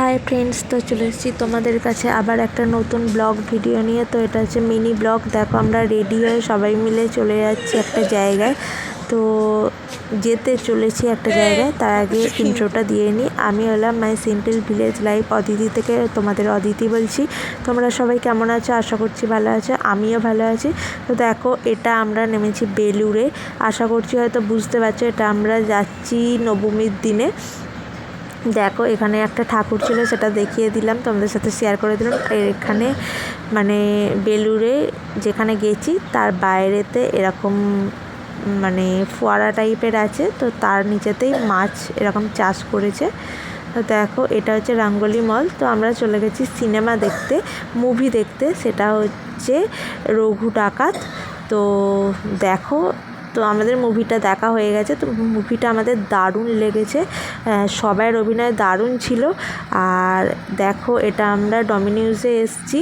Hi friends তো চলে এসেছি তোমাদের কাছে আবার একটা নতুন ব্লগ ভিডিও নিয়ে। তো এটা হচ্ছে মিনি ব্লগ দেখো আমরা রেডি হয়ে সবাই মিলে চলে যাচ্ছি একটা জায়গায়। তো যেতে চলেছি একটা জায়গায়, তার আগে ইন্ট্রোটা দিয়ে নিই। আমি হলাম my simple village life Aditi থেকে তোমাদের অদিতি বলছি। তোমরা সবাই কেমন আছো? আশা করছি ভালো আছো। আমিও ভালো আছি। তো দেখো, এটা আমরা নেমেছি বেলুড়ে। আশা করছি হয়তো বুঝতে পারছ, এটা আমরা যাচ্ছি নবমীর দিনে। দেখো, এখানে একটা ঠাকুর ছিল, সেটা দেখিয়ে দিলাম, তোমাদের সাথে শেয়ার করে দিলাম। এখানে মানে বেলুড়ে যেখানে গেছি, তার বাইরেতে এরকম মানে ফোয়ারা টাইপের আছে, তো তার নিচেতেই মাছ এরকম চাষ করেছে। তো দেখো, এটা হচ্ছে রাঙ্গলি মল। তো আমরা চলে গেছি সিনেমা দেখতে, মুভি দেখতে, সেটা হচ্ছে রঘু ডাকাত। তো দেখো তো আমাদের মুভিটা দেখা হয়ে গেছে। তো মুভিটা আমাদের দারুণ লেগেছে। সবাইয়ের অভিনয় দারুণ ছিল। আর দেখো, এটা আমরা ডমিনিউজে এসছি।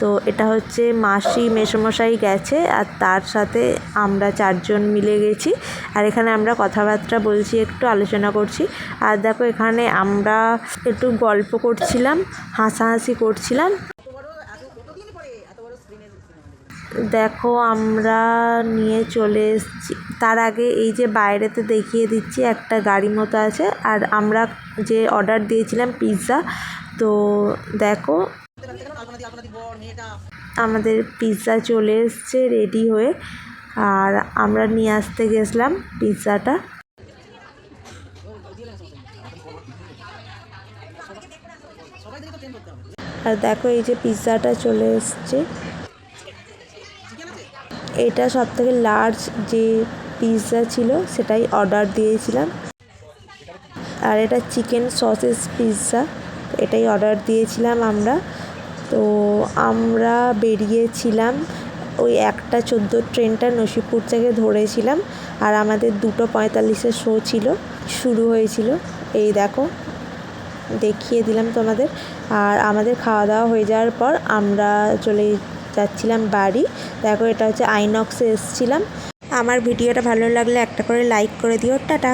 তো এটা হচ্ছে মাসি মেসমশাই গেছে, আর তার সাথে আমরা চারজন মিলে গেছি। আর এখানে আমরা কথাবার্তা বলছি, একটু আলোচনা করছি। আর দেখো, এখানে আমরা একটু গল্প করছিলাম, হাসাহাসি করছিলাম। দেখো, আমরা নিয়ে চলে এসেছি। তার আগে এই যে বাইরেতে দেখিয়ে দিচ্ছি, একটা গাড়ি মতো আছে। আর আমরা যে অর্ডার দিয়েছিলাম পিৎজা তো দেখো, আমাদের পিৎজা চলে এসছে রেডি হয়ে। আর আমরা নিয়ে আসতে গেছিলাম পিৎজাটা আর দেখো, এই যে পিৎজাটা চলে এসছে। এটা সব থেকে লার্জ যে পিৎজা ছিল, সেটাই অর্ডার দিয়েছিলাম। আর এটা চিকেন সসেস পিৎজা এটাই অর্ডার দিয়েছিলাম আমরা। তো আমরা বেরিয়েছিলাম, ওই একটা চোদ্দ ট্রেনটা নসিপুর থেকে ধরেছিলাম। আর আমাদের দুটো পঁয়তাল্লিশের শো ছিল, শুরু হয়েছিল। এই দেখো, দেখিয়ে দিলাম তোমাদের। আর আমাদের খাওয়া দাওয়া হয়ে যাওয়ার পর আমরা চলে যাচ্ছিলাম বাড়ি। দেখো, এটা হচ্ছে আইনক্সে এসছিলাম। আমার ভিডিওটা ভালো লাগলে একটা করে লাইক করে দিও। টাটা।